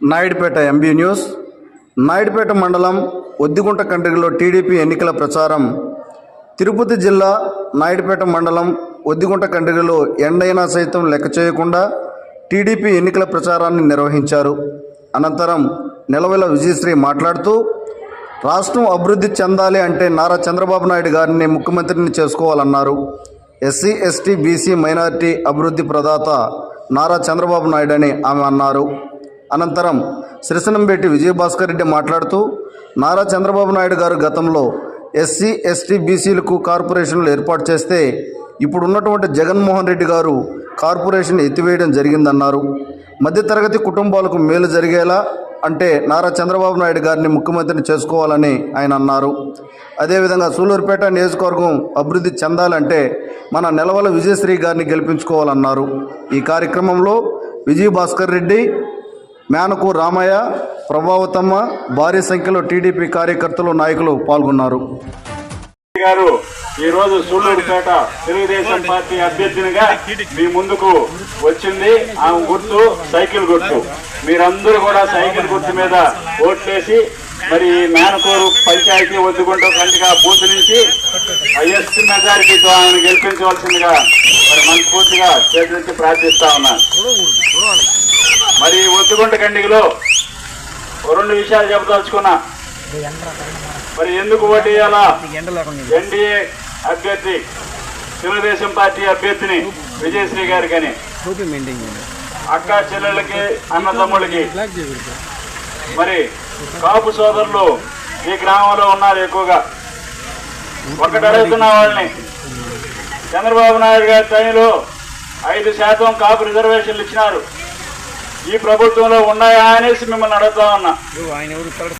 Naidupeta MB news Naidupeta మండలం ఒద్దిగుంట కండ్రిగలో TDP ఎన్నికల ప్రచారం. తిరుపతి జిల్లా నాయుడుపేట మండలం ఒద్దిగుంట కండ్రిగలో ఎండైనా సైతం లెక్క చేయకుండా టీడీపీ ఎన్నికల ప్రచారాన్ని నిర్వహించారు. అనంతరం నిలవెల విజయశ్రీ మాట్లాడుతూ రాష్ట్రం అభివృద్ధి చెందాలి అంటే నారా చంద్రబాబు నాయుడు గారిని ముఖ్యమంత్రిని చేసుకోవాలన్నారు. ఎస్సీ ఎస్టీ బీసీ మైనారిటీ అభివృద్ధి ప్రదాత నారా చంద్రబాబు నాయుడు అని ఆమె అన్నారు. అనంతరం సిరిసనంబేటి విజయభాస్కర్ రెడ్డి మాట్లాడుతూ నారా చంద్రబాబు నాయుడు గారు గతంలో ఎస్సీ ఎస్టీ బీసీలకు కార్పొరేషన్లు ఏర్పాటు చేస్తే ఇప్పుడున్నటువంటి జగన్మోహన్ రెడ్డి గారు కార్పొరేషన్ ఎత్తివేయడం జరిగిందన్నారు. మధ్యతరగతి కుటుంబాలకు మేలు జరిగేలా అంటే నారా చంద్రబాబు నాయుడు గారిని ముఖ్యమంత్రిని చేసుకోవాలని ఆయన అన్నారు. అదేవిధంగా సూలూరుపేట నియోజకవర్గం అభివృద్ధి చెందాలంటే మన నెలవల విజయశ్రీ గారిని గెలిపించుకోవాలన్నారు. ఈ కార్యక్రమంలో విజయ భాస్కర్ రెడ్డి మేనకు రామయ్య ప్రభావతమ్మ భారీ సంఖ్యలో టీడీపీ కార్యకర్తలు నాయకులు పాల్గొన్నారు. గారు ఈ రోజు సూళ్ళూరుపేట తెలుగుదేశం పార్టీ అభ్యర్థినిగా మీ ముందుకు వచ్చింది. ఆమె గుర్తు సైకిల్ గుర్తు. మీరందరూ కూడా సైకిల్ గుర్తు మీద ఓట్లేసి మరి మేనకూరు పంచాయతీ ఒద్దుకుంటూ కంటిగా బూత్ నుంచి హైయెస్ట్ మెజారిటీతో ఆమెను గెలిపించవలసిందిగా మరి మనస్ఫూర్తిగా చేతి ప్రార్థిస్తా ఉన్నాను. మరి ఈ ఒద్దుగుంట కండిగలో రెండు విషయాలు చెప్పదలుచుకున్నా. మరి ఎందుకు ఓటు వేయాలా ఎన్డీఏ అభ్యర్థి తెలుగుదేశం పార్టీ అభ్యర్థిని విజయశ్రీ గారికి అని అక్క చెల్లెళ్ళకి అన్నదమ్ములకి మరి కాపు సోదరులు ఈ గ్రామంలో ఉన్నారు ఎక్కువగా. ఒకటి అడుగుతున్న వాళ్ళని. చంద్రబాబు నాయుడు గారి టైంలో ఐదు శాతం కాపు రిజర్వేషన్లు ఇచ్చినారు. ఈ ప్రభుత్వంలో ఉన్నాయా అనేసి మిమ్మల్ని అడుగుతా ఉన్నా.